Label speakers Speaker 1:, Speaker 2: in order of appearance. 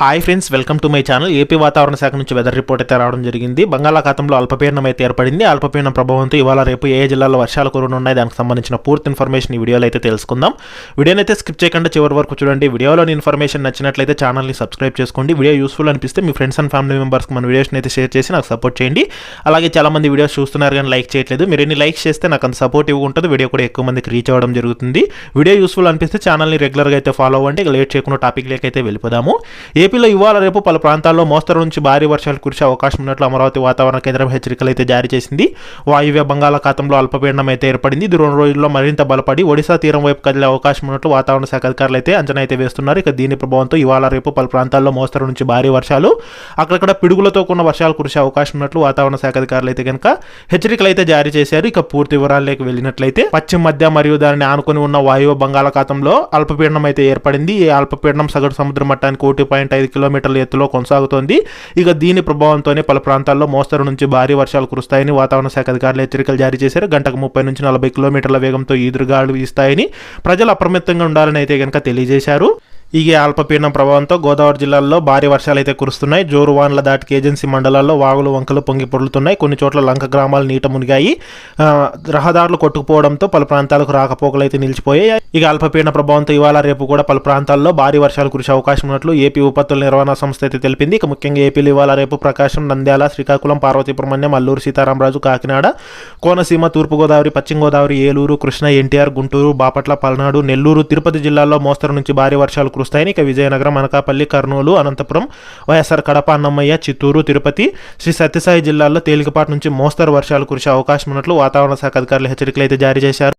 Speaker 1: Hi friends welcome to my channel. AP వాతావరణ శాఖ నుంచి వెదర్ రిపోర్ట్ అయితే రావడం జరిగింది. బంగాళాఖాతంలో అల్పపీడనం అయితే ఏర్పడింది. అల్పపీడనం ప్రభావంతో ఇవాళ రేపు ఏ జిల్లాలో వర్షాలు కురనున్నాయి దానికి సంబంధించిన పూర్తి ఇన్ఫర్మేషన్ ఈ వీడియోలో అయితే తెలుసుకుందాం. వీడియోని అయితే స్కిప్ చేయకుండా చివరి వరకు చూడండి. వీడియోలోని ఇన్ఫర్మేషన్ నచ్చినట్లయితే ఛానల్ని సబ్స్క్రైబ్ చేసుకోండి. వీడియో యూస్ఫుల్ అనిపిస్తే మీ ఫ్రెండ్స్ అండ్ ఫ్యామిలీ మెంబర్స్కి మన వీడియోస్ని అయితే షేర్ చేసి నాకు సపోర్ట్ చేయండి. అలాగే చాలా మంది వీడియోస్ చూస్తున్నారు కానీ లైక్ చేయట్లేదు. మీరు ఎన్ని లైక్స్ చేస్తే నాకు అంత సపోర్టివ్గా ఉంటుంది. వీడియో కూడా ఎక్కువ మందికి రీచ్ అవ్వడం జరుగుతుంది. వీడియో యూస్ఫుల్ అనిపిస్తే ఛానల్ని రెగ్యులర్గా అయితే ఫాలో అవ్వండి. ఇక లేట్ చేయకుండా టాపిక్ అయితే వెళ్ళిపోదాము. ఏపీలో ఇవాళ రేపు పలు ప్రాంతాల్లో మోస్తరు నుంచి భారీ వర్షాలు కురిసే అవకాశం ఉన్నట్లు అమరావతి వాతావరణ కేంద్రం హెచ్చరికలు అయితే జారీ చేసింది. వాయువ్య బంగాళాఖాతంలో అల్పపీడనం అయితే ఏర్పడింది. ఇది రెండు రోజుల్లో మరింత బలపడి ఒడిశా తీరం వైపు కదిలే అవకాశం ఉన్నట్లు వాతావరణ శాఖ అధికారులు అయితే అంచనా అయితే వేస్తున్నారు. ఇక దీని ప్రభావంతో ఇవాళ రేపు పలు ప్రాంతాల్లో మోస్తరు నుంచి భారీ వర్షాలు అక్కడక్కడ పిడుగులతో కూడిన వర్షాలు కురిసే అవకాశం ఉన్నట్లు వాతావరణ శాఖ అధికారులు అయితే కనుక హెచ్చరికలు అయితే జారీ చేశారు. ఇక పూర్తి వివరాల్లోకి వెళ్ళినట్లయితే పశ్చిమ మధ్య మరియు దానిని ఆనుకొని ఉన్న వాయువ్య బంగాళాఖాతంలో అల్పపీడనం అయితే ఏర్పడింది. ఈ అల్పపీడనం సగటు సముద్ర మట్టానికి ఒకటి పాయింట్ ఐదు కిలోమీటర్ల ఎత్తులో కొనసాగుతోంది. ఇక దీని ప్రభావంతోనే పలు ప్రాంతాల్లో మోస్తరు నుంచి భారీ వర్షాలు కురుస్తాయని వాతావరణ శాఖ అధికారులు హెచ్చరికలు జారీ చేశారు. గంటకు ముప్పై నుంచి నలభై కిలోమీటర్ల వేగంతో ఈదురుగాలు వీస్తాయని ప్రజలు అప్రమత్తంగా ఉండాలని అయితే కనుక తెలియజేశారు. ఈ అల్పపీడనం ప్రభావంతో గోదావరి జిల్లాల్లో భారీ వర్షాలు అయితే కురుస్తున్నాయి. జోరు వానల దాటికి ఏజెన్సీ మండలాల్లో వాగులు వంకలు పొంగి పొడులుతున్నాయి కొన్ని చోట్ల లంక గ్రామాలు నీట మునిగాయి. రహదారులు కొట్టుకుపోవడంతో పలు ప్రాంతాలకు రాకపోకలు అయితే నిలిచిపోయాయి. ఇక అల్పపీడన ప్రభావంతో ఇవాళ రేపు కూడా పలు ప్రాంతాల్లో భారీ వర్షాలు కురిసే అవకాశం ఉన్నట్లు ఏపీ విపత్తుల నిర్వహణ సంస్థ అయితే తెలిపింది. ఇక ముఖ్యంగా ఏపీలో ఇవాళ రేపు ప్రకాశం నంద్యాల శ్రీకాకుళం పార్వతీపురమణ్యం అల్లూరు సీతారామరాజు కాకినాడ కోనసీమ తూర్పుగోదావరి పశ్చిమ గోదావరి ఏలూరు కృష్ణ ఎన్టీఆర్ గుంటూరు బాపట్ల పల్నాడు నెల్లూరు తిరుపతి జిల్లాల్లో మోస్తరు నుంచి భారీ వర్షాలు సమకూరుస్తాయని ఇక విజయనగరం అనకాపల్లి కర్నూలు అనంతపురం వైఎస్ఆర్ కడప అన్నమయ్య చిత్తూరు తిరుపతి శ్రీ సత్యసాయి జిల్లాల్లో తేలికపాటి నుంచి మోస్తరు వర్షాలు కురిసే అవకాశం ఉన్నట్లు వాతావరణ శాఖ అధికారులు హెచ్చరికలు అయితే జారీ చేశారు.